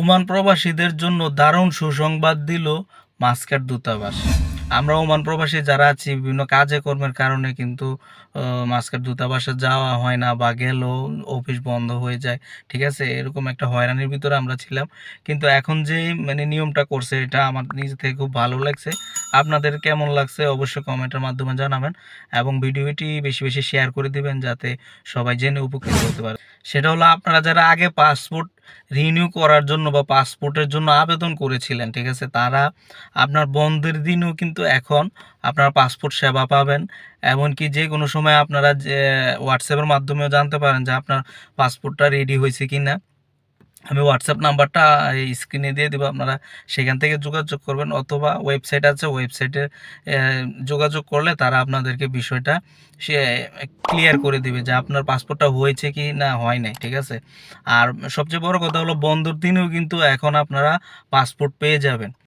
Oman প্রবাসীদের জন্য দারুণ সুসংবাদ দিল মাস্কাট দূতাবাস। আমরা ওমান প্রবাসী যারা আছি, বিভিন্ন কাজে কর্মের কারণে কিন্তু মাস্কের দূতাবাসে যাওয়া হয় না বা গেলেও অফিস বন্ধ হয়ে যায়, ঠিক আছে? এরকম একটা হয়রানির ভিতরে আমরা ছিলাম। কিন্তু এখন যে মানে নিয়মটা করছে, এটা আমার নিজে থেকে খুব ভালো লাগছে। আপনাদের কেমন লাগছে অবশ্যই কমেন্টের মাধ্যমে জানাবেন এবং ভিডিওটি বেশি বেশি শেয়ার করে দিবেন যাতে সবাই জেনে উপকৃত হতে পারে। সেটা হলো আপনারা যারা আগে পাসপোর্ট রিনিউ করার জন্য বা পাসপোর্টের জন্য আবেদন করেছিলেন, ঠিক আছে? তারা আপনার বন্ধের দিনও কিন্তু এখন আপনারা পাসপোর্ট সেবা পাবেন। এমনকি যে কোনো সময় আপনারা যে হোয়াটসঅ্যাপের মাধ্যমেও জানতে পারেন যে আপনার পাসপোর্টটা রেডি হয়েছে কি না আমি হোয়াটসঅ্যাপ নাম্বারটা স্ক্রিনে দিয়ে দেবো, আপনারা সেখান থেকে যোগাযোগ করবেন, অথবা ওয়েবসাইট আছে ওয়েবসাইটে যোগাযোগ করলে তারা আপনাদেরকে বিষয়টা সে ক্লিয়ার করে দিবে যে আপনার পাসপোর্টটা হয়েছে কি না হয় নাই, ঠিক আছে? আর সবচেয়ে বড় কথা হলো, বন্ধুর দিনেও কিন্তু এখন আপনারা পাসপোর্ট পেয়ে যাবেন।